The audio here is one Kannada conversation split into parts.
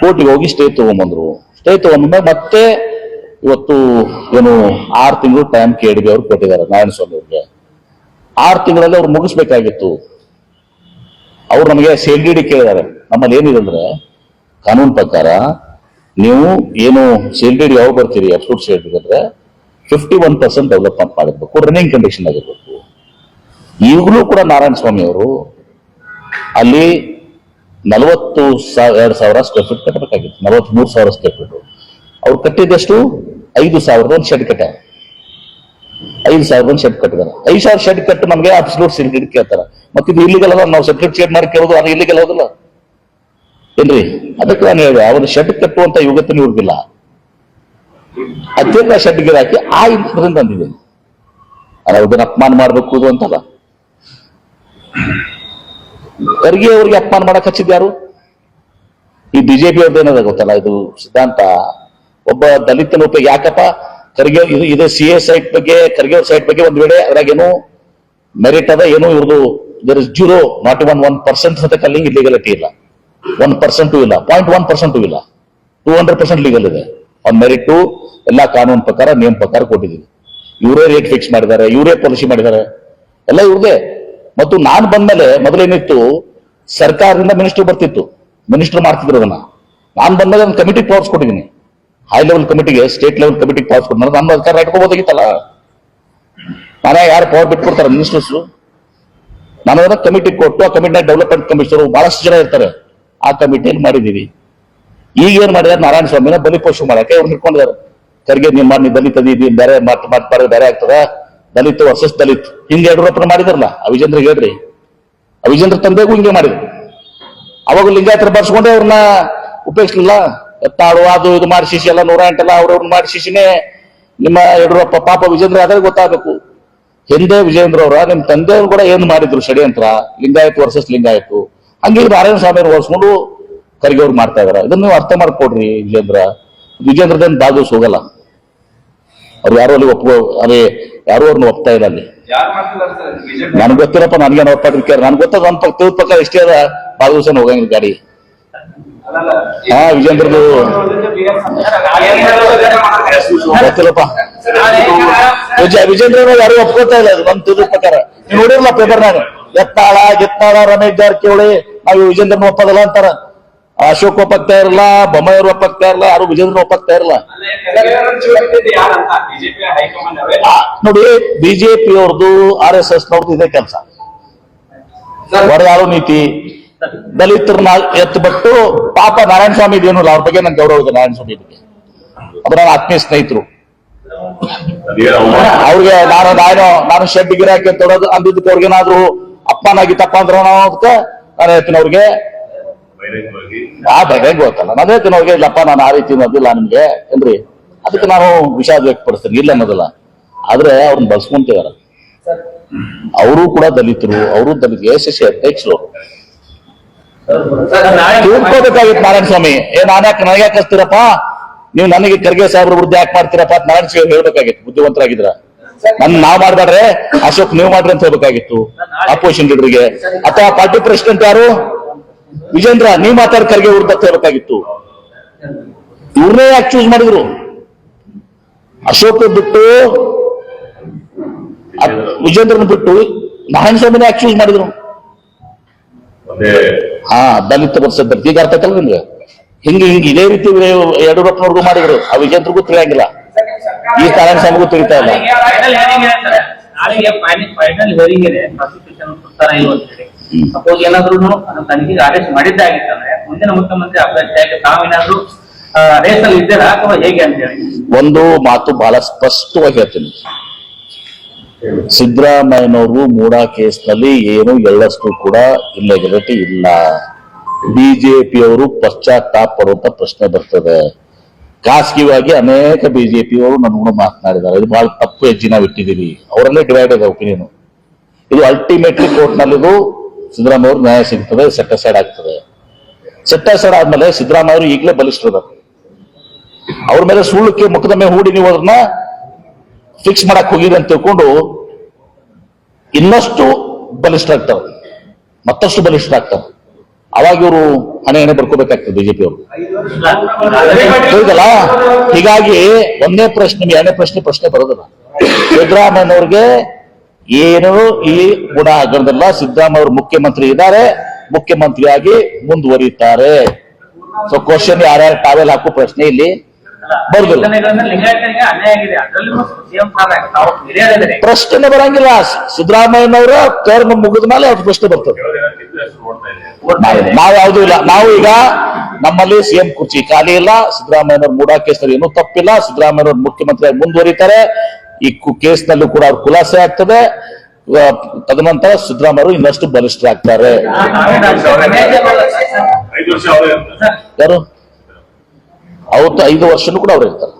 ಕೋರ್ಟಿಗೆ ಹೋಗಿ ಸ್ಟೇ ತಗೊಂಬಂದ್ರು. ಸ್ಟೇ ತಗೊಂಡ್ಮೇಲೆ ಮತ್ತೆ ಇವತ್ತು ಏನು ಆರು ತಿಂಗಳು ಟೈಮ್ ಕೆ ಡಿ ಅವ್ರು ಕೊಟ್ಟಿದ್ದಾರೆ ನಾರಾಯಣ ಸ್ವಾಮಿ ಅವ್ರಿಗೆ. ಆರು ತಿಂಗಳಲ್ಲಿ ಅವ್ರು ಮುಗಿಸ್ಬೇಕಾಗಿತ್ತು. ಅವ್ರು ನಮಗೆ ಸೇಲ್ಡಿಡಿ ಕೇಳಿದ್ದಾರೆ. ನಮ್ಮಲ್ಲಿ ಏನಿದೆ ಅಂದ್ರೆ ಕಾನೂನು ಪ್ರಕಾರ ನೀವು ಏನು ಸೇಲ್ಡಿಡಿ ಯಾವಾಗ ಬರ್ತೀರಿ ಅಬ್ಸೂಟ್ ಸೇಲ್ಡಿಡಿ ಅಂದ್ರೆ ಫಿಫ್ಟಿ ಒನ್ ಪರ್ಸೆಂಟ್ ಡೆವಲಪ್ಮೆಂಟ್ ಮಾಡಿರ್ಬೇಕು ರನ್ನಿಂಗ್ ಕಂಡೀಷನ್ ಆಗಿರ್ಬೇಕು. ಈಗಲೂ ಕೂಡ ನಾರಾಯಣ ಸ್ವಾಮಿ ಅವರು ಅಲ್ಲಿ ನಲವತ್ತು ಸಾವಿರ ಎರಡು ಸಾವಿರ ಸ್ಕ್ವೇರ್ ಫೀಟ್ ಕಟ್ಟಬೇಕಾಗಿತ್ತು. ನಲವತ್ಮೂರು ಸಾವಿರ ಸ್ಕ್ವೇರ್ ಫೀಟ್ ಅವ್ರು ಕಟ್ಟಿದಷ್ಟು ಐದು ಸಾವಿರದ ಒಂದು ಶೆಡ್ ಕಟ್ಟ. ಐದು ಸಾವಿರದ ಒಂದು ಶೆಡ್ ಕಟ್ಟಿದಾರೆ ಐದು ಸಾವಿರ ಶೆಡ್ ಕಟ್ಟು ನಮಗೆ ಅಬ್ಸಲ್ಯೂಟ್ ಸಿಲ್ಗಿಡ್ ಕೇಳ್ತಾರೆ. ಮತ್ತೆ ಇದು ಇಲ್ಲಿಗೆಲ್ಲ ನಾವು ಸೆಪ್ರೇಟ್ ಶೇಡ್ ಮಾಡಿ ಕೇಳೋದು, ಅದು ಇಲ್ಲಿಗೆಲ್ಲ ಹೋಗಲ್ಲ ಏನ್ರಿ? ಅದಕ್ಕೆ ನಾನು ಹೇಳಿದೆ, ಅವ್ರು ಶೆಡ್ ಕಟ್ಟುವಂತ ಯುಗತನ ಇವ್ರಿಗಿಲ್ಲ. ಅತ್ಯಂತ ಶೆಡ್ ಹಾಕಿ ಆ ಇದರಿಂದ ತಂದಿದ್ದೀನಿ ಅದನ್ನ ಅಪಮಾನ ಮಾಡ್ಬೇಕು ಅಂತಲ್ಲ. ಖರ್ಗೆ ಅವ್ರಿಗೆ ಅಪಮಾನ ಮಾಡಕ್ ಹಚ್ಚಿದ್ ಯಾರು? ಈ ಬಿಜೆಪಿ ಏನದ ಗೊತ್ತಲ್ಲ? ಇದು ಸಿದ್ಧಾಂತ. ಒಬ್ಬ ದಲಿತನ ಉಪಯೋಗ ಯಾಕಪ್ಪ? ಖರ್ಗೆ ಇದು ಇದು ಸಿ ಎ ಸೈಟ್ ಬಗ್ಗೆ, ಖರ್ಗೆ ಅವ್ರ ಸೈಟ್ ಬಗ್ಗೆ ಒಂದ್ ವೇಳೆ ಅದ್ರಾಗೇನು ಮೆರಿಟ್ ಅದ, ಏನು ಇವ್ರದ್ದು there is zero nought one one percent ಸತಕ ಅಲ್ಲಿ ಇಲ್ಲಿಗಲಿಟಿ ಇಲ್ಲ. ಒನ್ ಪರ್ಸೆಂಟು ಇಲ್ಲ. ಪಾಯಿಂಟ್ ಒನ್ ಪರ್ಸೆಂಟು ಇಲ್ಲ. ಟೂ ಹಂಡ್ರೆಡ್ ಪರ್ಸೆಂಟ್ ಲೀಗಲ್ ಇದೆ. ಅವ್ನ ಮೆರಿಟ್ ಎಲ್ಲಾ ಕಾನೂನು ಪ್ರಕಾರ, ನಿಯಮ ಪ್ರಕಾರ ಕೊಟ್ಟಿದ್ದೀವಿ ಇವರೇ ರೇಟ್ ಫಿಕ್ಸ್ ಮಾಡಿದ್ದಾರೆ, ಇವರೇ ಪಾಲಿಸಿ ಮಾಡಿದ್ದಾರೆ. ಎಲ್ಲ ಇವ್ರದೇ. ಮತ್ತು ನಾನು ಬಂದ್ಮೇಲೆ ಮೊದಲೇನಿತ್ತು, ಸರ್ಕಾರದಿಂದ ಮಿನಿಸ್ಟರ್ ಬರ್ತಿತ್ತು. ಮಿನಿಸ್ಟರ್ ಮಾಡ್ತಿದ್ರು ಅದನ್ನ. ನಾನು ಬಂದಾಗ ಒಂದು ಕಮಿಟಿ ಪವರ್ಸ್ ಕೊಟ್ಟಿದ್ದೀನಿ. ಹೈ ಲೆವೆಲ್ ಕಮಿಟಿಗೆ ಸ್ಟೇಟ್ ಲೆವೆಲ್ ಕಮಿಟಿಗೆ ಪವರ್ಸ್ ಕೊಟ್ಟು ನಾನು ಅಧಿಕಾರ ಇಟ್ಕೋಬೋದಾಗಿತ್ತಲ್ಲ ನಾನೇ ಯಾರು ಪವರ್ ಬಿಟ್ಕೊಡ್ತಾರೆ ಮಿನಿಸ್ಟರ್ಸ್ ನಾನು ಅದನ್ನ ಕಮಿಟಿ ಕೊಟ್ಟು, ಆ ಕಮಿಟಿನ ಡೆವಲಪ್ಮೆಂಟ್ ಕಮಿಷನರ್ ಬಹಳಷ್ಟು ಜನ ಇರ್ತಾರೆ. ಆ ಕಮಿಟಿಯಲ್ಲಿ ಮಾಡಿದ್ದೀವಿ. ಈಗ ಏನ್ ಮಾಡಿದಾರೆ ನಾರಾಯಣ ಸ್ವಾಮಿನ ಬಲಿಪೋಷ ಮಾಡಕ್ಕೆ ಅವ್ರು ಹಿಡ್ಕೊಂಡಿದ್ದಾರೆ ಖರ್ಗೆ ನಿಮ್ಮ ನೀ ಬಲಿ ತಂದಿದ್ದೀನಿ. ಬೇರೆ ಮಾತು ಮಾತಾಡೋದು ಬೇರೆ ಆಗ್ತದ? ದಲಿತ ವರ್ಸಸ್ ದಲಿತ್. ಹಿಂಗೆ ಯಡಿಯೂರಪ್ಪನ ಮಾಡಿದ್ರಲ್ಲ, ಅವಿಜೇಂದ್ರ ಹೇಳ್ರಿ. ಅವಿಜೇಂದ್ರ ತಂದೆಗೂ ಹಿಂಗೆ ಮಾಡಿದ್ರು. ಅವಾಗ ಲಿಂಗಾಯತರ ಬರ್ಸ್ಕೊಂಡೆ ಅವ್ರನ್ನ ಉಪಯೋಗಿಸ್ಲಿಲ್ಲ ಎತ್ತಾಡು ಅದು, ಇದು ಮಾಡಿ ಶಿಶಿ ಎಲ್ಲ ನೂರ ಎಂಟಲ್ಲ ಅವ್ರವ್ರನ್ನ ಮಾಡಿ ಶಿಶಿನೇ ನಿಮ್ಮ ಯಡಿಯೂರಪ್ಪ, ಪಾಪ ವಿಜೇಂದ್ರ ಅದೇ ಗೊತ್ತಾಗಬೇಕು. ಹಿಂದೆ ವಿಜೇಂದ್ರ ಅವರ, ನಿಮ್ಮ ತಂದೆಯವ್ರು ಕೂಡ ಏನು ಮಾಡಿದ್ರು ಷಡ್ಯಂತ್ರ? ಲಿಂಗಾಯತ್ ವರ್ಸಸ್ ಲಿಂಗಾಯತು. ಹಂಗೆ ನಾರಾಯಣ ಸ್ವಾಮಿಯವ್ರು ಓಡಿಸ್ಕೊಂಡು ಕರಿಗೆಯವ್ರು ಅವ್ರು ಮಾಡ್ತಾ ಇದಾರೆ. ಇದನ್ನ ನೀವು ಅರ್ಥ ಮಾಡ್ಕೊಡ್ರಿ ವಿಜೇಂದ್ರ. ವಿಜೇಂದ್ರದ ಬಾಗಿಸ್ ಹೋಗಲ್ಲ. ಅವ್ರು ಯಾರು ಅಲ್ಲಿ ಒಪ್ಕೋ ಅದೇ ಯಾರು ಅವ್ರನ್ನ ಒಪ್ತಾ ಇಲ್ಲ ಅಲ್ಲಿ ನನ್ಗೆ ಗೊತ್ತಿರಪ್ಪ ನನ್ಗೇನು ಒಪ್ಪಾಡ್ರಿ ನನ್ಗೆ ಗೊತ್ತದ ಒಂದ್ ಪಕ್ಕ ಪಕ್ಕ ಇಷ್ಟೇ ಅದ ಭಾಗವಹಿಸೋನ್ ಹೋಗಂಗಿಲ್ಲ ಗಾಡಿ ಹಾ ವಿಜೇಂದ್ರದು ಗೊತ್ತಿಲ್ಲಪ್ಪ ವಿಜೇಂದ್ರ ಯಾರು ಒಪ್ಕೋತಾ ಇಲ್ಲ ಒಂದ್ ನಮ್ ತಿಳಿದ ಪ್ರಕಾರ ನೀವು ಪೇಪರ್ ಪೇಪರ್ನಾಗ ಎತ್ತಾಳ ಗಿತ್ತಾಳ ರಮೇಶ್ ಜಾರಕಿಹೊಳಿ ನಾವು ವಿಜೇಂದ್ರನ ಒಪ್ಪದಲ್ಲ ಅಂತಾರ ಅಶೋಕ್ ಒಪ್ಪಾಗ್ತಾ ಇರಲ್ಲ, ಬೊಮ್ಮಾಯಿಯವರು ಒಪ್ಪಾಗ್ತಾ ಇರಲ್ಲ, ಯಾರು ವಿಜೇಂದ್ರ ಒಪ್ಪಾಗ್ತಾ ಇರಲ್ಲ. ಅವರೇ ನೋಡಿ ಬಿಜೆಪಿ ಅವ್ರದ್ದು ಆರ್ ಎಸ್ ಎಸ್ ನವ್ರದ್ದು ಇದೇ ಕೆಲಸ. ಹೊಡೆದಾಳು ನೀತಿ. ದಲಿತರನ್ನ ಎತ್ತುಬಿಟ್ಟು ಪಾಪ ನಾರಾಯಣ ಸ್ವಾಮಿ ಇದೇನು ಅವ್ರ ಬಗ್ಗೆ ನಂಗೆ ಗೌರವ ಇದೆ ನಾರಾಯಣ ಸ್ವಾಮಿ ಬಗ್ಗೆ ಅದ್ರ ನನ್ನ ಆತ್ಮೀಯ ಸ್ನೇಹಿತರು. ಅವ್ರಿಗೆ ನಾನು ನಾನು ನಾನು ಶೆಡ್ ಗಿರಾಕಿ ಅಂತ ಅಂದಿದ್ದಕ್ಕೆ ಅವ್ರಿಗೇನಾದ್ರು ಅಪ್ಪನಾಗಿತ್ತಪ್ಪ ಅಂದ್ರೆ ನಾವು ಅದಕ್ಕೆ ನಾನು ಹೇಳ್ತೀನಿ ಅವ್ರಿಗೆ. ಆ ಬಗ್ಗೆ ಗೊತ್ತಲ್ಲ ನಾನು ತಿನ್ನೋರ್ಗೆ ಇಲ್ಲಪ್ಪ ನಾನು ಆ ರೀತಿ ಅನ್ನೋದಿಲ್ಲ ನಿಮ್ಗೆ. ಏನ್ರಿ? ಅದಕ್ಕೆ ನಾನು ವಿಷಾದ ವ್ಯಕ್ತಪಡಿಸ್ತೇನೆ. ಇಲ್ಲ ಅನ್ನೋದಿಲ್ಲ. ಆದ್ರೆ ಅವ್ರನ್ನ ಬಳಸ್ಕೊಂತಿದಾರ ಅವರು ಕೂಡ ದಲಿತರು ಅವರು ದಲಿತ ಎಸ್ ಎಸ್ ಸಿ ಅಧ್ಯಕ್ಷರು ತಿಳ್ಕೋಬೇಕಾಗಿತ್ತು ನಾರಾಯಣ ಸ್ವಾಮಿ. ಏ ನಾನು ಯಾಕೆ ನನಗೆ ಯಾಕೆ ಹಚ್ತೀರಪ್ಪ ನೀವು ನನಗೆ ಖರ್ಗೆ ಸಾಹೇಬ್ರ ವಿರುದ್ಧ ಯಾಕೆ ಮಾಡ್ತೀರಪ್ಪ ಅಂತ ನಾರಾಯಣ ಸ್ವಾಮಿ ಹೇಳ್ಬೇಕಾಗಿತ್ತು. ಬುದ್ಧಿವಂತರಾಗಿದ್ರ ನನ್ ನಾವ್ ಮಾಡ್ಬೇಡ್ರೆ ಅಶೋಕ್ ನೀವು ಮಾಡ್ರಿ ಅಂತ ಹೇಳ್ಬೇಕಾಗಿತ್ತು. ಅಪೋಸಿಷನ್ ಲೀಡರ್ಗೆ ಅಥವಾ ಪಾರ್ಟಿ ಪ್ರೆಸಿಡೆಂಟ್ ಯಾರು? ವಿಜೇಂದ್ರ ನೀವ್ ಮಾತಾಡ್ ಖರ್ಗೆ ವಿರುದ್ಧ ಅಂತ ಹೇಳ್ಬೇಕಾಗಿತ್ತು ಇವ್ರನ್ನೇ ಯಾಕೆ ಚೂಸ್ ಮಾಡಿದ್ರು? ಅಶೋಕ್ ಬಿಟ್ಟು ವಿಜೇಂದ್ರ ವಿಜೇಂದ್ರನ್ ಬಿಟ್ಟು ನಾರಾಯಣ ಸ್ವಾಮಿನೇ ಯಾಕೆ ಚೂಸ್ ಮಾಡಿದ್ರು? ಹಾ ದಲಿತ ವರ್ಷ ದಲಿತ ಈಗ ಅರ್ಥ ಆಯ್ತಲ್ಲ ನಿಮ್ಗೆ? ಹಿಂಗೆ ಹಿಂಗೆ ಇದೇ ರೀತಿ ಯಡಿಯೂರಪ್ಪನವ್ರಿಗೂ ಮಾಡಿದ್ರು. ಆ ವಿಜೇಂದ್ರಗೂ ತಿಳಿಯಂಗಿಲ್ಲ. ಈ ನಾರಾಯಣ ಸ್ವಾಮಿಗೂ ತಿಳಿತಾ ಇಲ್ಲ. ಸಪೋಸ್ ಏನಾದ್ರು ತನಿಖೆಗೆ ಆದೇಶ ಮಾಡಿದ್ದಾಗಿತ್ತಂದ್ರೆ ಮುಂದಿನ ಮುಖ್ಯಮಂತ್ರಿ ಅಭ್ಯರ್ಥಿಯಾಗಿ ತಾವೇನಾದ್ರೂ ರೇಸಲ್ಲಿ ಇದ್ದೀರಾ ಅಥವಾ ಹೇಗೆ ಅಂತ ಹೇಳಿ? ಒಂದು ಮಾತು ಬಹಳ ಸ್ಪಷ್ಟವಾಗಿ ಹೇಳ್ತೀನಿ. ಸಿದ್ದರಾಮಯ್ಯನವರು ಮೂಡಾ ಕೇಸ್ನಲ್ಲಿ ಏನು ಎಳ್ಳಷ್ಟು ಕೂಡ ಇಲ್ಲೆಗಲಿಟಿ ಇಲ್ಲ. ಬಿಜೆಪಿಯವರು ಪಶ್ಚಾತ್ತಾಪ ಪಡುವಂತ ಪ್ರಶ್ನೆ ಬರ್ತದೆ. ಖಾಸಗಿವಾಗಿ ಅನೇಕ ಬಿಜೆಪಿಯವರು ಕೂಡ ಮಾತನಾಡಿದ್ದಾರೆ. ಇದು ಬಹಳ ತಪ್ಪು ಹೆಜ್ಜೆ ನಾವು ಇಟ್ಟಿದ್ದೀವಿ ಅವರಲ್ಲೇ ಡಿವೈಡ್ ಇದೆ ಒಪಿನಿಯನ್ ಇದು ಅಲ್ಟಿಮೇಟ್ಲಿ ಕೋರ್ಟ್ನಲ್ಲಿ ಇದು ಸಿದ್ದರಾಮಯ್ಯ ಅವ್ರಿಗೆ ನ್ಯಾಯ ಸಿಗ್ತದೆ ಸೆಟ್ಟ ಸೈಡ್ ಆಗ್ತದೆ. ಸೆಟ್ಟ ಸೈಡ್ ಆದ್ಮೇಲೆ ಸಿದ್ದರಾಮಯ್ಯ ಅವರು ಈಗಲೇ ಬಲಿಷ್ಠರದ ಅವ್ರ ಮೇಲೆ ಸುಳ್ಳುಕ್ಕೆ ಮುಖದ ಹೂಡಿ ನೀವು ಅದನ್ನ ಫಿಕ್ಸ್ ಮಾಡಕ್ ಹೋಗಿರಿ ಅಂತ ತಿಳ್ಕೊಂಡು ಇನ್ನಷ್ಟು ಬಲಿಷ್ಠ ಆಗ್ತಾರೆ ಮತ್ತಷ್ಟು ಬಲಿಷ್ಠ ಆಗ್ತಾರೆ ಅವಾಗ ಇವರು ಹಣೆ ಹಣೆ ಬರ್ಕೋಬೇಕಾಗ್ತದೆ ಬಿಜೆಪಿ ಅವರು ಹೌದಲ್ಲ ಹೀಗಾಗಿ ಒಂದೇ ಪ್ರಶ್ನೆ, ಎರಡನೇ ಪ್ರಶ್ನೆ ಪ್ರಶ್ನೆ ಬರೋದಿಲ್ಲ. ಸಿದ್ದರಾಮಯ್ಯನವ್ರಿಗೆ ಏನು ಈ ಗುಣ ಆಗಿರೋದಿಲ್ಲ ಸಿದ್ದರಾಮಯ್ಯ ಅವರು ಮುಖ್ಯಮಂತ್ರಿ ಇದ್ದಾರೆ. ಮುಖ್ಯಮಂತ್ರಿಯಾಗಿ ಮುಂದುವರಿಯುತ್ತಾರೆ. ಸೊ ಕ್ವಶನ್ ಯಾರ್ಯಾರು ಟಾವೆಲ್ ಹಾಕೋ ಪ್ರಶ್ನೆ ಇಲ್ಲಿ ಬರುದಿಲ್ಲ ಪ್ರಶ್ನೆ ಬರಂಗಿಲ್ಲ. ಸಿದ್ದರಾಮಯ್ಯನವರ ಟರ್ಮ್ ಮುಗಿದ ಮೇಲೆ ಅವ್ರ ಪ್ರಶ್ನೆ ಬರ್ತದೆ. ನಾವು ಯಾವ್ದು ಇಲ್ಲ. ನಾವು ಈಗ ನಮ್ಮಲ್ಲಿ ಸಿಎಂ ಕುರ್ಚಿ ಖಾಲಿ ಇಲ್ಲ. ಸಿದ್ದರಾಮಯ್ಯನವ್ರ ಮೂಡಾ ಕೇಸರಿ ಏನೂ ತಪ್ಪಿಲ್ಲ. ಸಿದ್ದರಾಮಯ್ಯನವ್ರ ಮುಖ್ಯಮಂತ್ರಿಯಾಗಿ ಮುಂದುವರಿತಾರೆ. ಈ ಕು- ಕೇಸ್ನಲ್ಲೂ ಕೂಡ ಅವ್ರ ಖುಲಾಸೆ ಆಗ್ತದೆ. ತದನಂತರ ಸಿದ್ದರಾಮಯ್ಯ ಇನ್ನಷ್ಟು ಬಲಿಷ್ಠರಾಗ್ತಾರೆ ಯಾರು? ಅವತ್ತು ಐದು ವರ್ಷನೂ ಕೂಡ ಅವ್ರು ಇರ್ತಾರೆ.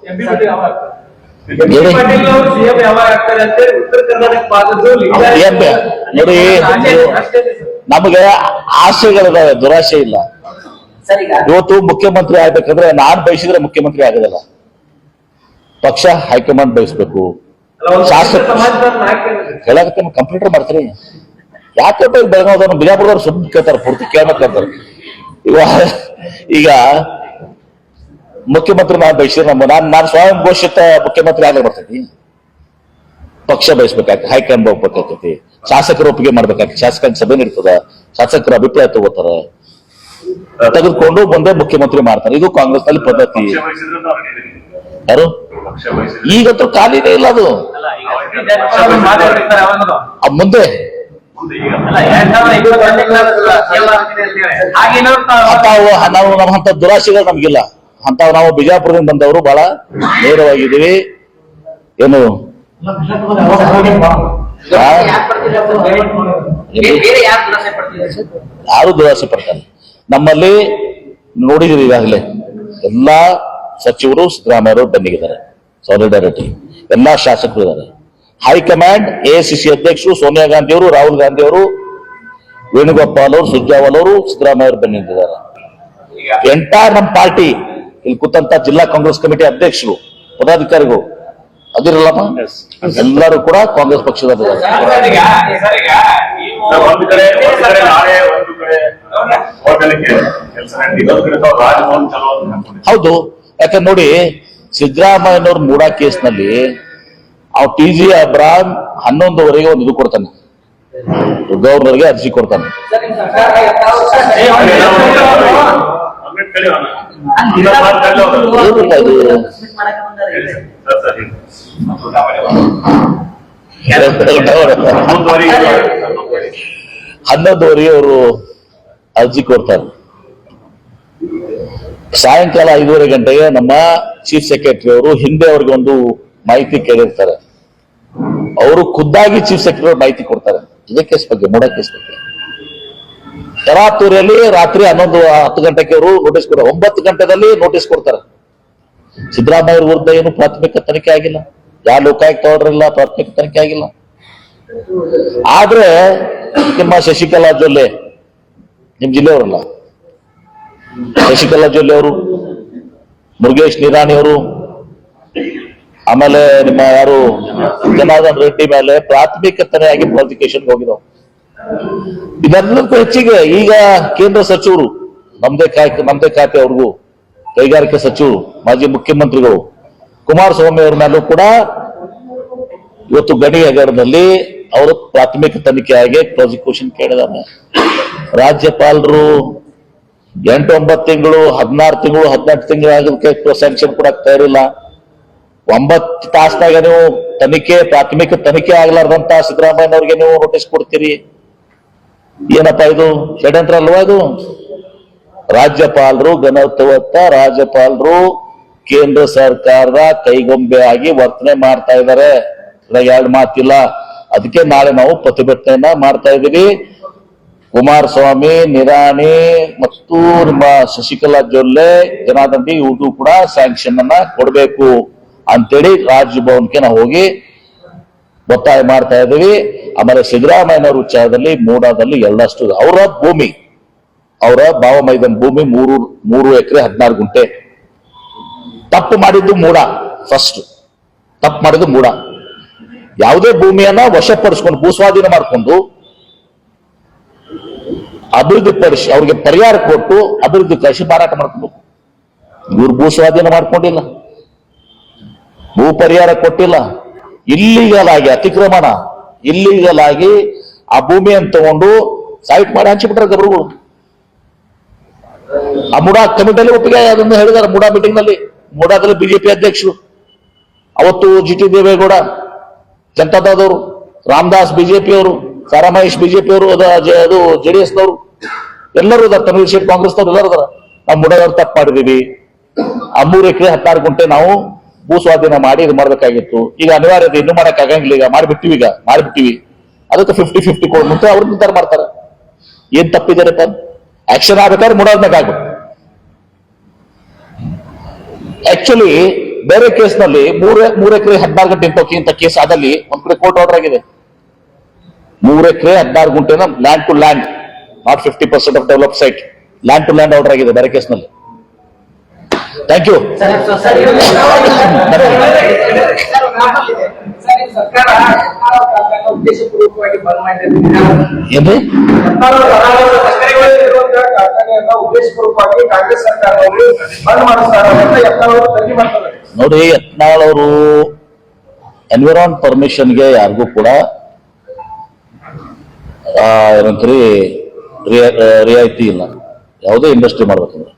ನೋಡಿ ನಮಗೆ ಆಸೆಗಳಿದಾವೆ ದುರಾಸೆ ಇಲ್ಲ. ಇವತ್ತು ಮುಖ್ಯಮಂತ್ರಿ ಆಗ್ಬೇಕಂದ್ರೆ ನಾನ್ ಬಯಸಿದ್ರೆ ಮುಖ್ಯಮಂತ್ರಿ ಆಗೋದಿಲ್ಲ ಪಕ್ಷ ಹೈಕಮಾಂಡ್ ಬಯಸ್ಬೇಕು. ಶಾಸಕ ಹೇಳಕ್ಕೆ ಕಂಪ್ಯೂಟರ್ ಮಾಡ್ತೀರಿ? ಯಾಕೆ ಬೆಳಗಾವ್ ಬಿಜಾಪುರದವ್ರು ಸುಮ್ಮನೆ ಕೇಳ್ತಾರೆ ಪೂರ್ತಿ ಕೇಳ್ಬೇಕಂತಾರೆ ಈಗ ಈಗ ಮುಖ್ಯಮಂತ್ರಿ ನಾನು ಬಯಸಿದ್ರೆ ನಮ್ಮ ನಾನು ನಾನು ಸ್ವಯಂ ಘೋಷಿತ ಮುಖ್ಯಮಂತ್ರಿ ಆಗಲೇ ಬರ್ತೈತಿ. ಪಕ್ಷ ಬಯಸ್ಬೇಕಾಗ್ತದೆ ಹೈಕಮಾಂಡ್ ಹೋಗ್ಬೇಕಾಗ್ತೈತಿ ಶಾಸಕರು ಒಪ್ಪಿಗೆ ಮಾಡ್ಬೇಕಾಗ್ತದೆ ಶಾಸಕನ ಸಭೆ ನಡೀತದ ಶಾಸಕರ ಅಭಿಪ್ರಾಯ ತಗೋತಾರ. ತೆಗೆದುಕೊಂಡು ಬಂದೇ ಮುಖ್ಯಮಂತ್ರಿ ಮಾಡ್ತಾರೆ. ಇದು ಕಾಂಗ್ರೆಸ್ ಅಲ್ಲಿ ಪದ್ಧತಿ ಯಾರು? ಈಗಂತೂ ಖಾಲಿನೇ ಇಲ್ಲ ಅದು. ಮುಂದೆ. ನಾವು ನಮ್ಮಂತ ದುರಾಶೆಗಳು ನಮ್ಗಿಲ್ಲ. ಅಂತ ನಾವು ಬಿಜಾಪುರದಿಂದ ಬಂದವರು ಬಹಳ ನೇರವಾಗಿದ್ದೀವಿ. ಏನು? ಯಾರು ದುರಾಸೆ ಪಡ್ತಾರೆ? ನಮ್ಮಲ್ಲಿ ನೋಡಿದಿರಿ ಈಗಾಗಲೇ. ಎಲ್ಲಾ ಸಚಿವರು ಸಿದ್ದರಾಮಯ್ಯವರು ಬೆನ್ನಿಗಿದ್ದಾರೆ. ಸಾಲಿಡಾರಿಟಿ ಎಲ್ಲಾ ಶಾಸಕರು ಇದ್ದಾರೆ. ಹೈಕಮಾಂಡ್ ಎಐಸಿಸಿ ಅಧ್ಯಕ್ಷರು ಸೋನಿಯಾ ಗಾಂಧಿ ಅವರು ರಾಹುಲ್ ಗಾಂಧಿ ಅವರು ವೇಣುಗೋಪಾಲ್ ಅವರು ಸುರ್ಜಾವಾಲ್ ಅವರು ಸಿದ್ದರಾಮಯ್ಯ ಅವರು ಬೆನ್ನಿಗಿದ್ದಾರೆ. ಎಂಟೈರ್ ನಮ್ಮ ಪಾರ್ಟಿ ಇಲ್ಲಿ ಕೂತಂತ ಜಿಲ್ಲಾ ಕಾಂಗ್ರೆಸ್ ಕಮಿಟಿ ಅಧ್ಯಕ್ಷರು ಪದಾಧಿಕಾರಿಗಳು ಅದಿರಲ್ಲ ಎಲ್ಲರೂ ಕೂಡ ಕಾಂಗ್ರೆಸ್ ಪಕ್ಷದ. ಹೌದು. ಯಾಕಂದ್ರೆ ನೋಡಿ ಸಿದ್ದರಾಮಯ್ಯನವ್ರ ಮೂಡಾ ಕೇಸ್ನಲ್ಲಿ ಅವ್ ಟಿ ಜಿ ಅಬ್ರಾಮ್ ಹನ್ನೊಂದುವರೆಗೆ ಒಂದು ಇದು ಕೊಡ್ತಾನೆ. ಗವರ್ನರ್ಗೆ ಅರ್ಜಿ ಕೊಡ್ತಾನೆ. ಹನ್ನೊಂದುವರೆಗೆ ಅವರು ಅರ್ಜಿ ಕೊಡ್ತಾರೆ. ಸಾಯಂಕಾಲ ಐದೂವರೆ ಗಂಟೆಗೆ ನಮ್ಮ ಚೀಫ್ ಸೆಕ್ರೆಟರಿ ಅವರು ಹಿಂದೆ ಅವ್ರಿಗೆ ಒಂದು ಮಾಹಿತಿ ಕೇಳಿರ್ತಾರೆ. ಅವರು ಖುದ್ದಾಗಿ ಚೀಫ್ ಸೆಕ್ರೆಟರಿ ಮಾಹಿತಿ ಕೊಡ್ತಾರೆ. ಇದಕ್ಕೆ ಬಗ್ಗೆ, ಮೂಡ ಕೇಸ್ ಬಗ್ಗೆ. ತರಾತೂರಿಯಲ್ಲಿ ರಾತ್ರಿ ಹನ್ನೊಂದು, ಹತ್ತು ಗಂಟೆಗೆ ಅವರು ನೋಟಿಸ್ ಕೊಡ್ತಾರೆ. ಒಂಬತ್ತು ಗಂಟೆದಲ್ಲಿ ನೋಟಿಸ್ ಕೊಡ್ತಾರೆ. ಸಿದ್ದರಾಮಯ್ಯ ಅವ್ರ ವಿರುದ್ಧ ಏನು ಪ್ರಾಥಮಿಕ ತನಿಖೆ ಆಗಿಲ್ಲ. ಯಾವ ಲೋಕಾಯುಕ್ತ ಆರ್ಡರ್ ಪ್ರಾಥಮಿಕ ತನಿಖೆ ಆಗಿಲ್ಲ. ಆದ್ರೆ, ನಿಮ್ಮ ಶಶಿಕಲಾ ಜೊಲ್ಲೆ, ನಿಮ್ ಜಿಲ್ಲೆಯವರಲ್ಲ ಶಶಿಕಲಾ ಅವರು, ಮುರುಗೇಶ್ ನಿರಾಣಿ ಅವರು, ಆಮೇಲೆ ನಿಮ್ಮ ಯಾರು, ಜನಾರ್ದನ್ ರೆಡ್ಡಿ ಮೇಲೆ ಪ್ರಾಥಮಿಕ ತನೆಯಾಗಿ ಪ್ರಾಸಿಕ್ಯೂಷನ್ ಹೋಗಿದಾವ್ ಇದೆಲ್ಲಕ್ಕೂ ಹೆಚ್ಚಿಗೆ ಈಗ ಕೇಂದ್ರ ಸಚಿವರು, ನಮ್ದೇ ಖಾತೆ ನಮ್ದೇ ಖಾತೆ ಅವ್ರಿಗೂ, ಕೈಗಾರಿಕೆ ಸಚಿವರು, ಮಾಜಿ ಮುಖ್ಯಮಂತ್ರಿಗಳು, ಕುಮಾರಸ್ವಾಮಿ ಅವ್ರ ಮೇಲೂ ಕೂಡ ಇವತ್ತು ಗಣಿ ಹಗರಣದಲ್ಲಿ ಅವರು ಪ್ರಾಥಮಿಕ ತನಿಖೆಯಾಗಿ ಪ್ರಾಸಿಕ್ಯೂಷನ್ ಕೇಳಿದ್ದಾರೆ. ರಾಜ್ಯಪಾಲರು ಎಂಟು ಒಂಬತ್ತು ತಿಂಗಳು, ಹದಿನಾರು ತಿಂಗಳು, ಹದಿನೆಂಟು ತಿಂಗಳು ಆಗೋದಕ್ಕೆ ಸ್ಯಾಂಕ್ಷನ್ ಕೊಡಕ್ ತಯಾರಿಲ್ಲ ಒಂಬತ್ತು ತಾಸ್ನಾಗ ನೀವು ತನಿಖೆ, ಪ್ರಾಥಮಿಕ ತನಿಖೆ ಆಗ್ಲಾರ್ದಂತ ಸಿದ್ದರಾಮಯ್ಯನವ್ರಿಗೆ ನೀವು ನೋಟಿಸ್ ಕೊಡ್ತೀರಿ. ಏನಪ್ಪ ಇದು? ಷಡ್ಯಂತ್ರ ಅಲ್ವಾ ಇದು? ರಾಜ್ಯಪಾಲರು ಘನತ್ವತ್ತ ರಾಜ್ಯಪಾಲರು ಕೇಂದ್ರ ಸರ್ಕಾರದ ಕೈಗೊಂಬೆ ಆಗಿ ವರ್ತನೆ ಮಾಡ್ತಾ ಇದ್ದಾರೆ. ಎರಡು ಮಾತಿಲ್ಲ. ಅದಕ್ಕೆ ನಾಳೆ ನಾವು ಪ್ರತಿಭಟನೆಯನ್ನ ಮಾಡ್ತಾ ಇದ್ದೀವಿ. ಕುಮಾರಸ್ವಾಮಿ, ನಿರಾಣಿ, ಮತ್ತು ನಿಮ್ಮ ಶಶಿಕಲಾ ಜೊಲ್ಲೆ, ಜನಾರ್ದನ್ ರೆಡ್ಡಿ ಇವ್ರಿಗೂ ಕೂಡ ಸ್ಯಾಂಕ್ಷನ್ ಅನ್ನ ಕೊಡಬೇಕು ಅಂತೇಳಿ ರಾಜಭವನ್ಗೆ ನಾವು ಹೋಗಿ ಒತ್ತಾಯ ಮಾಡ್ತಾ ಇದ್ದೀವಿ. ಆಮೇಲೆ ಸಿದ್ದರಾಮಯ್ಯನವರ ವಿಚಾರದಲ್ಲಿ ಮೂಡಾದಲ್ಲಿ ಎಲ್ಲಷ್ಟು ಅವರ ಭೂಮಿ, ಅವರ ಭಾವ ಮೈದಾನ ಭೂಮಿ ಮೂರು ಮೂರು ಎಕರೆ ಹದಿನಾರು ಗುಂಟೆ. ತಪ್ಪು ಮಾಡಿದ್ದು ಮೂಡ ಫಸ್ಟ್ ತಪ್ಪು ಮಾಡಿದ್ದು ಮೂಡ. ಯಾವುದೇ ಭೂಮಿಯನ್ನ ವಶಪಡಿಸ್ಕೊಂಡು ಭೂಸ್ವಾಧೀನ ಮಾಡಿಕೊಂಡು ಅಭಿವೃದ್ಧಿ ಪಡಿಸಿ, ಅವ್ರಿಗೆ ಪರಿಹಾರ ಕೊಟ್ಟು ಅಭಿವೃದ್ಧಿ ಕಳಿಸಿ ಮಾರಾಟ ಮಾಡ್ಕೋಬೇಕು. ಇವ್ರು ಭೂ ಸ್ವಾಧೀನ ಮಾಡ್ಕೊಂಡಿಲ್ಲ. ಭೂ ಪರಿಹಾರ ಕೊಟ್ಟಿಲ್ಲ. ಇಲ್ಲಿಗಲ್ ಆಗಿ ಅತಿಕ್ರಮಣ ಇಲ್ಲಿಗಲ್ ಆಗಿ ಆ ಭೂಮಿಯನ್ನು ತಗೊಂಡು ಸೈಟ್ ಮಾಡಿ ಹಂಚಿಬಿಟ್ರೆ ಗಬ್ರುಗಳು. ಆ ಮುಡಾ ಕಮಿಟಿಯಲ್ಲಿ ಒಪ್ಪಿಗೆ ಅದನ್ನು ಹೇಳಿದ್ದಾರೆ ಮುಡಾ ಮೀಟಿಂಗ್ನಲ್ಲಿ. ಮುಡಾದಲ್ಲಿ ಬಿಜೆಪಿ ಅಧ್ಯಕ್ಷರು. ಅವತ್ತು ಜಿ ಟಿ ದೇವೇಗೌಡ ಜನತಾದವರು ರಾಮದಾಸ್ ಬಿಜೆಪಿ ಅವರು ಸಾರಾ ಮಹೇಶ್ ಬಿಜೆಪಿ ಅವರು ಅದು ಜೆ- ಅದು ಜೆಡಿಎಸ್ ನವರು ಎಲ್ಲರೂ ಇದಾರೆ ತಮಿಳು ಕಾಂಗ್ರೆಸ್ ನವರು ಎಲ್ಲರೂ ಇದಾರೆ ನಾವು ಮುಡದವ್ರು ತಪ್ಪು ಮಾಡಿದೀವಿ. ಆ ಮೂರು ಎಕರೆ ಹತ್ತಾರು ಗುಂಟೆ ನಾವು ಭೂ ಸ್ವಾಧೀನ ಮಾಡಿ ಇದು ಮಾಡ್ಬೇಕಾಗಿತ್ತು. ಈಗ ಅನಿವಾರ್ಯತೆ ಇನ್ನೂ ಮಾಡಕ್ ಆಗಂಗಿಲ್ಲ. ಈಗ ಮಾಡಿಬಿಟ್ಟಿವಿ ಈಗ ಮಾಡಿಬಿಟ್ಟಿವಿ ಅದಕ್ಕೆ ಫಿಫ್ಟಿ ಫಿಫ್ಟಿ ಕೊಡ್ ಮುಂದೆ ಅವ್ರು ನಿರ್ಧಾರ ಮಾಡ್ತಾರೆ. ಏನ್ ತಪ್ಪಿದಾರಪ್ಪ ಆಕ್ಷನ್ ಆಗ್ಬೇಕಾದ್ರೆ ಮುಡೋದ್ನಾಗ ಆಗ್ಬೇಕು. ಆಕ್ಚುಲಿ ಬೇರೆ ಕೇಸ್ನಲ್ಲಿ ನಲ್ಲಿ ಮೂರ್ ಎಕರೆ ಹದಿನಾರು ಗಂಟೆ ಇಂತ ಕೇಸ್ ಆದಲ್ಲಿ ಒಂದ್ ಕಡೆ ಕೋರ್ಟ್ ಆರ್ಡರ್ ಆಗಿದೆ. ಮೂರ್ ಎಕರೆ ಹದಿನಾರು ಗುಂಟೆನ land to land not fifty percent of develop site land to land order ಆಗಿದೆ ಬೇರೆ ಕೇಸ್ನಲ್ಲಿ. ಥ್ಯಾಂಕ್ ಯು ಏನ್ರಿ ನೋಡಿ ಯತ್ನಾಳ್ ಅವರು ಎನ್ವಿರಾನ್ ಪರ್ಮಿಷನ್ಗೆ ಯಾರಿಗೂ ಕೂಡ ಏನಂತೀರಿ ರಿಯಾಯಿತಿ ಇಲ್ಲ. ಯಾವುದೇ ಇಂಡಸ್ಟ್ರಿ ಮಾಡ್ಬೇಕಂದ್ರೆ.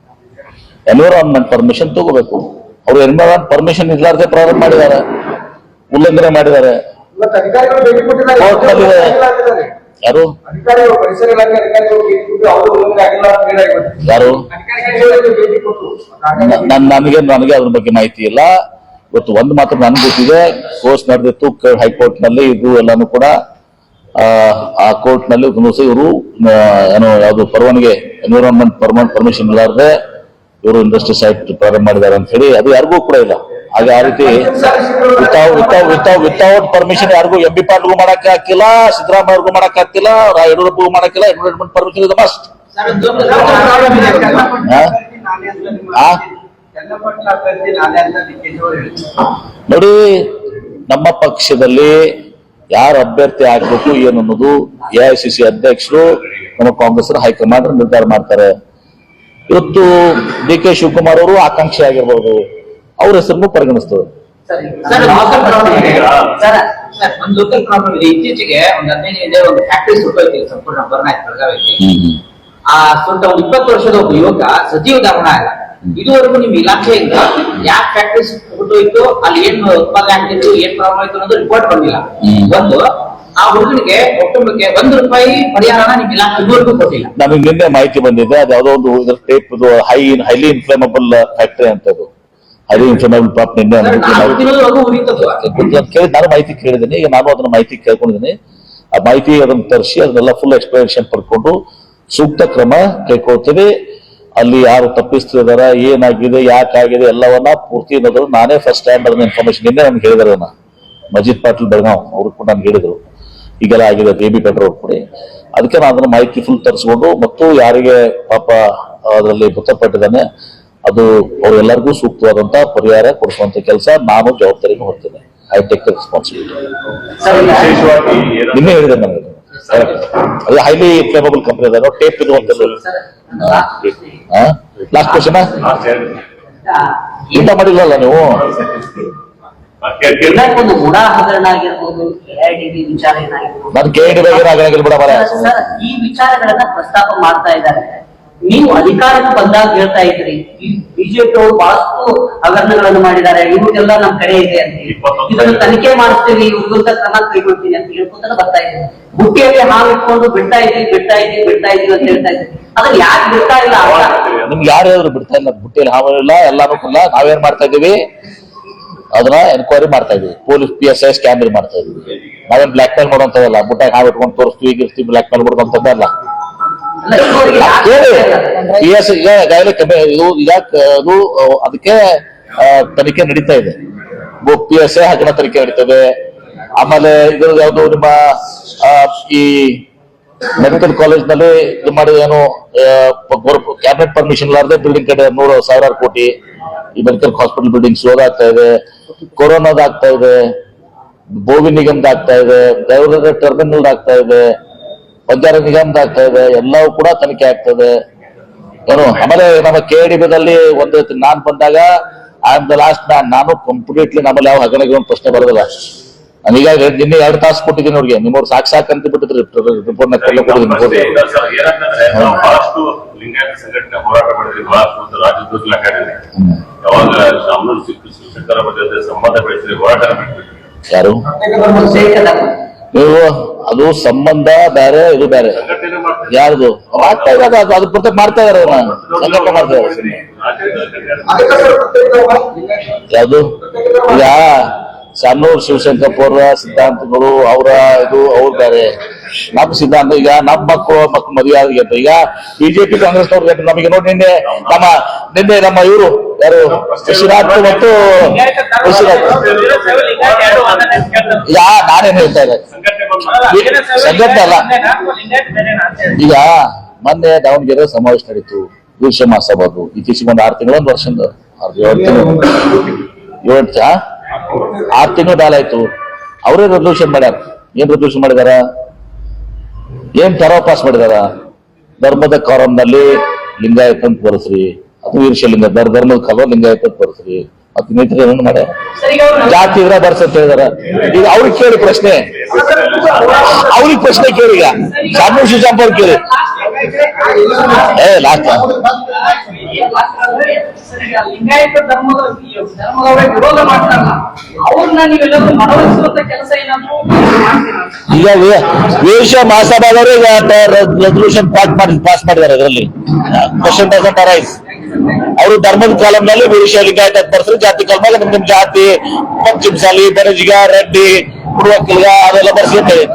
ಎನ್ವಿರಾನ್ಮೆಂಟ್ ಪರ್ಮಿಷನ್ ತಗೋಬೇಕು. ಅವರು ಎನ್ವಿರಾನ್ ಪರ್ಮಿಷನ್ ಇರ್ಲಾರ್ದೆ ಪ್ರಾರಂಭ ಮಾಡಿದ್ದಾರೆ. ಉಲ್ಲಂಘನೆ ಮಾಡಿದ್ದಾರೆ. ಯಾರು? ಯಾರು? ನನಗೆ ನನಗೆ ಅದ್ರ ಬಗ್ಗೆ ಮಾಹಿತಿ ಇಲ್ಲ. ಇವತ್ತು ಒಂದು ಮಾತ್ರ ನನ್ಗೆ ಗೊತ್ತಿದೆ. ಕೋರ್ಸ್ ನಡೆದಿತ್ತು ಹೈಕೋರ್ಟ್ನಲ್ಲಿ ಇದು ಎಲ್ಲಾನು ಕೂಡ ಆ, ಕೋರ್ಟ್ನಲ್ಲಿ ಇವರು ಏನೋ ಯಾವುದು ಪರವಾನಿಗೆ ಎನ್ವಿರಾನ್ಮೆಂಟ್ ಪರ್ಮನೆಂಟ್ ಪರ್ಮಿಷನ್ ಇಲ್ಲಾರ್ದೆ ಇವರು ಇಂಡಸ್ಟ್ರಿ ಸೈಟ್ ಪ್ರಾರಂಭ ಮಾಡಿದ್ದಾರೆ ಅಂತ ಹೇಳಿ ಅದು ಯಾರಿಗೂ ಕೂಡ ಇಲ್ಲ. ಹಾಗೆ ಆ ರೀತಿ ವಿತೌಟ್ ಪರ್ಮಿಷನ್ ಯಾರಿಗೂ ಎಂ ಬಿ ಪಾಟ್ಗೂ ಮಾಡಕ್ ಹಾಕಿಲ್ಲ ಸಿದ್ದರಾಮಯ್ಯಗೂ ಮಾಡಕ್ ಆಗ್ತಿಲ್ಲ ಯಡಿಯೂರಪ್ಪಗೂ ಮಾಡಕ್ಕಿಲ್ಲ ಎನ್ವಿರಾನ್ಮೆಂಟ್ ಪರ್ಮಿಷನ್ ಇದು ಮಸ್ಟ್ ನೋಡಿ ನಮ್ಮ ಪಕ್ಷದಲ್ಲಿ ಯಾರ ಅಭ್ಯರ್ಥಿ ಆಗ್ಬೇಕು ಏನು ಅನ್ನೋದು ಎಐಸಿಸಿ ಅಧ್ಯಕ್ಷರು ನಮ್ಮ ಕಾಂಗ್ರೆಸ್ ಹೈಕಮಾಂಡ್ ನಿರ್ಧಾರ ಮಾಡ್ತಾರೆ. ಇವತ್ತು ಡಿ ಕೆ ಶಿವಕುಮಾರ್ ಅವರು ಆಕಾಂಕ್ಷಿ ಆಗಿರ್ಬೋದು. ಅವ್ರ ಹೆಸರನ್ನು ಪರಿಗಣಿಸ್ತದೆ. Sir local problem sir sir, ಒಂದು ಲೋಕಲ್ ಪ್ರಾಬ್ಲಮ್ ಇದೆ. ಇತ್ತೀಚೆಗೆ ಒಂದು ಹದಿನೈದು ಇದೆ ಒಂದು ಫ್ಯಾಕ್ಟ್ರಿ ಸುಟ್ಟೋಯ್ತು ಸಂಪೂರ್ಣ ಬರ್ನ ಆಯ್ತು ಬೆಳಗಾವಿ ಆ ಸುಟ್ಟ ಒಂದು ಇಪ್ಪತ್ತು ವರ್ಷದ ಒಬ್ಬ ಯುವಕ ಸಜೀವ ಧಾರಣ ಆಗ ಇದುವರೆಗೂ ನಿಮ್ ಇಲಾಖೆಯಿಂದ ಯಾವ ಫ್ಯಾಕ್ಟ್ರಿ ಸುಟ್ಟೋಯ್ತು ಅಲ್ಲಿ ಏನ್ ಉತ್ಪಾದನೆ ಆಗ್ತಿತ್ತು ಏನ್ ಪ್ರಾಬ್ಲಮ್ ಆಯ್ತು ಅನ್ನೋದು ರಿಪೋರ್ಟ್ ಬಂದಿಲ್ಲ. ಒಂದು ಆ ಹುಡುಗನಿಗೆ ಕುಟುಂಬಕ್ಕೆ ಒಂದು ರೂಪಾಯಿ ಪರಿಹಾರನ ನಿಮ್ ಇಲಾಖೆ ಇದುವರೆಗೂ ಕೊಟ್ಟಿಲ್ಲ. ನಮಗೆ ನಿನ್ನೆ ಮಾಹಿತಿ ಬಂದಿದೆ ಅದು ಯಾವುದೋ ಒಂದು ಇದ್ರ tape high highly inflammable factory ಅಂತ ಅದು ಹೈಲಿ ಇನ್ಫ್ಲೇಮಬಲ್ ಪಾಪ್ ನಿನ್ನೆ ಕೇಳಿ ನಾನು ಮಾಹಿತಿ ಕೇಳಿದ್ದೀನಿ ಈಗ ನಾನು ಅದನ್ನ ಮಾಹಿತಿ ಕೇಳ್ಕೊಂಡಿದ್ದೀನಿ ಆ ಮಾಹಿತಿ ಅದನ್ನ ತರಿಸಿ ಅದನ್ನೆಲ್ಲ ಫುಲ್ ಎಕ್ಸ್ಪ್ಲನೇಷನ್ ಪಡ್ಕೊಂಡು ಸೂಕ್ತ ಕ್ರಮ ಕೈಗೊಳ್ತೀವಿ. ಅಲ್ಲಿ ಯಾರು ತಪ್ಪಿಸ್ತಿದಾರ ಏನಾಗಿದೆ ಯಾಕಾಗಿದೆ ಎಲ್ಲವನ್ನ ಪೂರ್ತಿ ಅನ್ನೋದನ್ನು ನಾನೇ ಫಸ್ಟ್ ಟೈಮ್ ಅದನ್ನ ಇನ್ಫಾರ್ಮೇಶನ್ ನಿನ್ನೆ ನನ್ಗೆ ಹೇಳಿದಾರೆ ಅದನ್ನ ಮಜೀದ್ ಪಾಟೀಲ್ ಬೆಳಗಾವ್ ಅವರು ಕೂಡ ನಾನು ಹೇಳಿದ್ರು. ಈಗೆಲ್ಲ ಆಗಿದೆ ಬೇಬಿ ಬಿ ಪೆಟ್ರೋಲ್ ಕೂಡ. ಅದಕ್ಕೆ ನಾನು ಅದನ್ನ ಮಾಹಿತಿ ಫುಲ್ ತರಿಸ್ಕೊಂಡು ಮತ್ತು ಯಾರಿಗೆ ಪಾಪ ಅದರಲ್ಲಿ ಮೃತಪಟ್ಟಿದ್ದಾನೆ ಅದು ಅವರೆಲ್ಲರಿಗೂ ಸೂಕ್ತವಾದಂತ ಪರಿಹಾರ ಕೊಡಿಸುವಂತ ಕೆಲಸ ನಾನು ಜವಾಬ್ದಾರಿನೂ ಹೊರ್ತೇನೆ ಐ ಟೇಕ್ ರೆಸ್ಪಾನ್ಸಿಬಿಲಿಟಿ ನಿನ್ನೆ ಹೇಳಿದೆ ನನಗೆ ಅದು ಹೈಲಿ ಫ್ಲೇಮಬಲ್ ಕಂಪನಿ ಅದ ಟೇಪ್ ಇದು. ಅಂತ ಲಾಸ್ಟ್ ಕ್ವಶನ್. ಊಟ ಮಾಡಿಲ್ಲಲ್ಲ ನೀವು? ಒಂದು ಗುಣ ಹಗರಣ ಆಗಿರ್ಬೋದು ಎಐಡಿಬಿ ವಿಚಾರ ಏನಾಗಿರ್ಬೋದು. ನಾನು ಕೆ ಡಿ ಬಗ್ಗೆ ಈ ವಿಚಾರಗಳನ್ನ ಪ್ರಸ್ತಾಪ ಮಾಡ್ತಾ ಇದ್ದಾರೆ. ನೀವು ಅಧಿಕಾರಕ್ಕೆ ಬಂದಾಗ ಹೇಳ್ತಾ ಇದ್ರಿ ಬಿಜೆಪಿ ಅವರು ಬಹಳಷ್ಟು ಹಗರಣಗಳನ್ನು ಮಾಡಿದ್ದಾರೆ ಇವ್ರಿಗೆಲ್ಲ ನಮ್ ಕಡೆ ಇದೆ ಅಂತ ಹೇಳಿ. ಇದನ್ನು ತನಿಖೆ ಮಾಡಿಸ್ತೀವಿ ವಿರುದ್ಧ ಕ್ರಮ ಕೈಗೊಳ್ತೀನಿ ಅಂತ ಹೇಳ್ಕೊತಾನೆ ಬರ್ತಾ ಇದ್ದೀವಿ ಬುಟ್ಟಿಯಲ್ಲಿ ಹಾವು ಇಟ್ಕೊಂಡು ಬಿಡ್ತಾ ಇದ್ದೀವಿ ಬಿಡ್ತಾ ಇದ್ದೀವಿ ಬಿಡ್ತಾ ಇದ್ದೀವಿ ಅಂತ ಹೇಳ್ತಾ ಇದ್ರು ಅದನ್ನ ಯಾಕೆ ಬಿಡ್ತಾ ಇಲ್ಲ ನಿಮ್ಗೆ ಯಾರು ಹೇಳಿದ್ರು ಬಿಡ್ತಾ ಇಲ್ಲ? ಬುಟ್ಟಿಯಲ್ಲಿ ಹಾವಿಲ್ಲ ಎಲ್ಲಾನು ಇಲ್ಲ ನಾವೇನ್ ಮಾಡ್ತಾ ಇದೀವಿ ಅದನ್ನ ಎನ್ಕ್ವೈರಿ ಮಾಡ್ತಾ ಇದೀವಿ police P S I scan ಮಾಡ್ತಾ ಇದೀವಿ ನಾವೇನ್ ಬ್ಲಾಕ್ ಮೇಲ್ ಮಾಡುವಂತದಲ್ಲ ಬುಟ್ಟಾಗ ಹಾವು ಇಟ್ಕೊಂಡು ತೋರಿಸ್ತೀವಿ ಈಗಿರ್ತೀವಿ ಬ್ಲಾಕ್ ಮೇಲ್ ಮಾಡುವಂತದ್ದಲ್ಲ ಕೇಳಿ? ಪಿ ಎಸ್ ಈಗಾಗಲೇ ಇದು ಈಗ ಕ- ಅದು ಅದಕ್ಕೆ ತನಿಖೆ ನಡೀತಾ ಇದೆ. ಪಿ ಎಸ್ ಎ ಹಗರಣ ತನಿಖೆ ನಡೀತದೆ. ಆಮೇಲೆ ಇದ್ರ ಯಾವ್ದು ನಿಮ್ಮ ಈ ಮೆಡಿಕಲ್ ಕಾಲೇಜ್ನಲ್ಲಿ ಇದು ಮಾಡಿ ಏನು ಕ್ಯಾಬಿನೆಟ್ ಪರ್ಮಿಷನ್ ಇಲ್ಲಾರ್ದೆ ಬಿಲ್ಡಿಂಗ್ ಕಡೆ ನೂರು ಸಾವಿರಾರು ಕೋಟಿ ಈ ಮೆಡಿಕಲ್ ಹಾಸ್ಪಿಟಲ್ ಬಿಲ್ಡಿಂಗ್ಸ್ ಆಗ್ತಾ ಇದೆ. ಕೊರೋನಾದ ಆಗ್ತಾ ಇದೆ. ಬೋವಿ ಆಗ್ತಾ ಇದೆ. ಬೆಂಗಳೂರು ಟರ್ಮಿನಲ್ ಆಗ್ತಾ ಇದೆ. ಬಂಜಾರ ನಿಗಮದ ಆಗ್ತಾ ಇದೆ ಎಲ್ಲವೂ ಕೂಡ ತನಿಖೆ ಆಗ್ತದೆ. ಏನು ಆಮೇಲೆ ನಮ್ಮ ಕೆ ಡಿ ದಲ್ಲಿ ಒಂದು ನಾನ್ ಬಂದಾಗ I am the last man ನಾನು ಕಂಪ್ಲೀಟ್ಲಿ ನಮ್ಮಲ್ಲಿ ಯಾವ ಹಗರಣಗಳ ಪ್ರಶ್ನೆ ಬರೋದಿಲ್ಲ. ನಾನೀಗ ನಿನ್ನೆ ಎರಡು ತಾಸು ಕೊಟ್ಟಿದ್ದೀನಿ ಅವ್ರಿಗೆ ನಿಮ್ಮವ್ರು ಸಾಕು ಸಾಕು ಅಂತ ಬಿಟ್ಟಿದ್ರಿ ರಿಪೋರ್ಟ್ನ ಬಹಳಷ್ಟು ಲಿಂಗಾಯತ ಸಂಘಟನೆ ಹೋರಾಟ ಒಂದು ಯಾವಾಗ ಶಾಮನೂರು ಸಿಕ್ಕು ಬಗ್ಗೆ ಸಂಬಂಧ ಬೆಳೆಸಿದ್ರೆ ಹೋರಾಟ ಯಾರು? ನೀವು? ಅದು ಸಂಬಂಧ ಬೇರೆ, ಇದು ಬೇರೆ. ಯಾರದು? ಮಾಡ್ತಾ ಇದ್ದಾರೆ, ಅದು ಅದ್ರ ಪ್ರತ್ಯೇಕ ಮಾಡ್ತಾ ಇದಾರೆ ಸಂಘಟನೆ ಮಾಡ್ತಾ ಇದ್ದಾರೆ? ಯಾವುದು? ಈಗ ಶಿವಶಂಕರಪ್ಪರ ಸಿದ್ಧಾಂತಗಳು, ಅವರ ಇದು, ಅವ್ರು ಬೇರೆ. ನಮ್ ಸಿದ್ಧಾಂತ, ಈಗ ನಮ್ಮ ಮಕ್ಕಳು ಮಕ್ಕಳು ಮದುವೆ ಅಂತ. ಈಗ ಬಿಜೆಪಿ ಕಾಂಗ್ರೆಸ್ ಕಾಂಗ್ರೆಸ್ನವ್ರು ನಮಗೆ ನೋಡಿ ನಿನ್ನೆ ನಮ್ಮ ನಿನ್ನೆ ನಮ್ಮ ಇವರು, ಯಾರು? ವಿಶ್ವನಾಥ್ ಮತ್ತು ಯಾ, ನಾನೇನ್ ಹೇಳ್ತಾ ಇದ್ದೆ. ಅಲ್ಲ. ಈಗ ಮೊನ್ನೆ ದಾವಣಗೆರೆ ಸಮಾವೇಶ ನಡೀತು. ವೀಕ್ಷ ಮಹಾಸಭಾದು ಇತ್ತೀಚೆಗೆ ಒಂದು ಆರು ತಿಂಗಳು ಒಂದು ವರ್ಷದ ಆರು ಏಳು ತಿಂಗಳು. ಏಳು ಆರು ತಿಂಗಳು ಮ್ಯಾಲ ಆಯ್ತು. ಅವರೇ ರೆಸಲ್ಯೂಷನ್ ಮಾಡ್ಯಾರ. ಏನ್ ರೆಸಲ್ಯೂಷನ್ ಮಾಡಿದಾರ? ಏನ್ ತರ ಪಾಸ್ ಮಾಡಿದಾರ? ಧರ್ಮದ ಕಾರಂನಲ್ಲಿ ಲಿಂಗಾಯತ ಅಂತ ಬರಸ್ರಿ. ಅದು ವೀರಶಲಿಂಗ ಲಿಂಗ ಧರ್ಮದ ಕಾಲ ಲಿಂಗಾಯತ ಅಂತ ಬರಸ್ರಿ. ಏನೇನು ಮಾಡ್ಯಾರ ಜಾತಿ ಇದ್ರ ಬರ್ಸ ಅಂತ ಹೇಳಿದಾರ. ಈಗ ಅವ್ರಿಗೆ ಕೇಳಿ ಪ್ರಶ್ನೆ. ಅವ್ರಿಗೆ ಪ್ರಶ್ನೆ ಕೇಳಿ ಈಗ. ಶಾಮೂರ್ ಶಿಶಾಂಪ್ ಕೇಳಿ. ಏ ಲಾಸ್ಟ್ ಲಿಂಗಾಯತ ಧರ್ಮದ ವಿರೋಧ ಮಾಡ್ತಾರಲ್ಲ ಅವ್ರನ್ನ ನೀವೆಲ್ಲರೂ ಮನವೊಲಿಸುವಂತ ಕೆಲಸ ಏನಾದ್ರು ಮಾಡ್ತೀರಾ ಈಗ ವೇಷ ಮಹಾಸಭಾದವರು ಈಗ ರೆಸಲ್ಯೂಷನ್ ಪಾಸ್ ಮಾಡಿ ಪಾಸ್ ಮಾಡಿದ್ದಾರೆ ಅದರಲ್ಲಿ. ಕ್ವಶನ್ ಪರ್ಸೆಂಟ್ ಅರೈಸ್ ಅವರು ಧರ್ಮದ ಕಾಲಂನಲ್ಲಿ ವೀರಶ ಲಿಂಗಾಯತ ಬರ್ತಾರೆ ಜಾತಿ ಕಾಲದಾಗ ನಿಮ್ ನಿಮ್ ಜಾತಿ ಪಂಚಮಸಾಲಿ ಬೆರಜಿಗ ರೆಡ್ಡಿ ಕುಡುವಕ್ಕಲ್ಗ ಅದೆಲ್ಲ ಬರ್ಸಿರ್ತೇವೆ